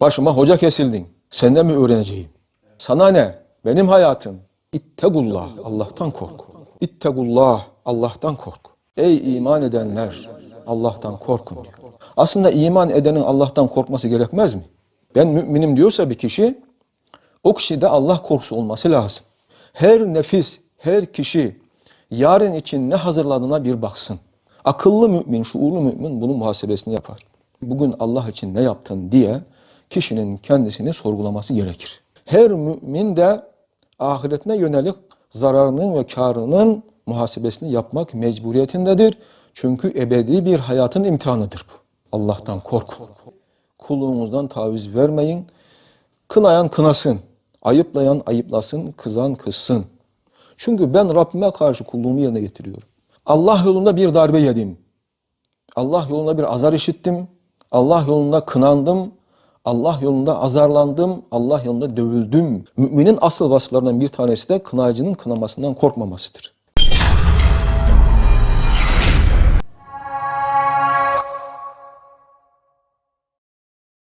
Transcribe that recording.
Başıma hoca kesildin. Senden mi öğreneceğim? Sana ne? Benim hayatım. İttegullah. Allah'tan kork. İttegullah. Allah'tan kork. Ey iman edenler. Allah'tan korkun. Aslında iman edenin Allah'tan korkması gerekmez mi? Ben müminim diyorsa bir kişi o kişide Allah korkusu olması lazım. Her nefis, her kişi yarın için ne hazırladığına bir baksın. Akıllı mümin, şuurlu mümin bunun muhasebesini yapar. Bugün Allah için ne yaptın diye kişinin kendisini sorgulaması gerekir. Her mümin de ahiretine yönelik zararının ve karının muhasebesini yapmak mecburiyetindedir. Çünkü ebedi bir hayatın imtihanıdır bu. Allah'tan korkun. Kulluğunuzdan taviz vermeyin. Kınayan kınasın, ayıplayan ayıplasın, kızan kızsın. Çünkü ben Rabbime karşı kulluğumu yerine getiriyorum. Allah yolunda bir darbe yedim. Allah yolunda bir azar işittim. Allah yolunda kınandım. Allah yolunda azarlandım. Allah yolunda dövüldüm. Müminin asıl vasıflarından bir tanesi de kınayıcının kınamasından korkmamasıdır.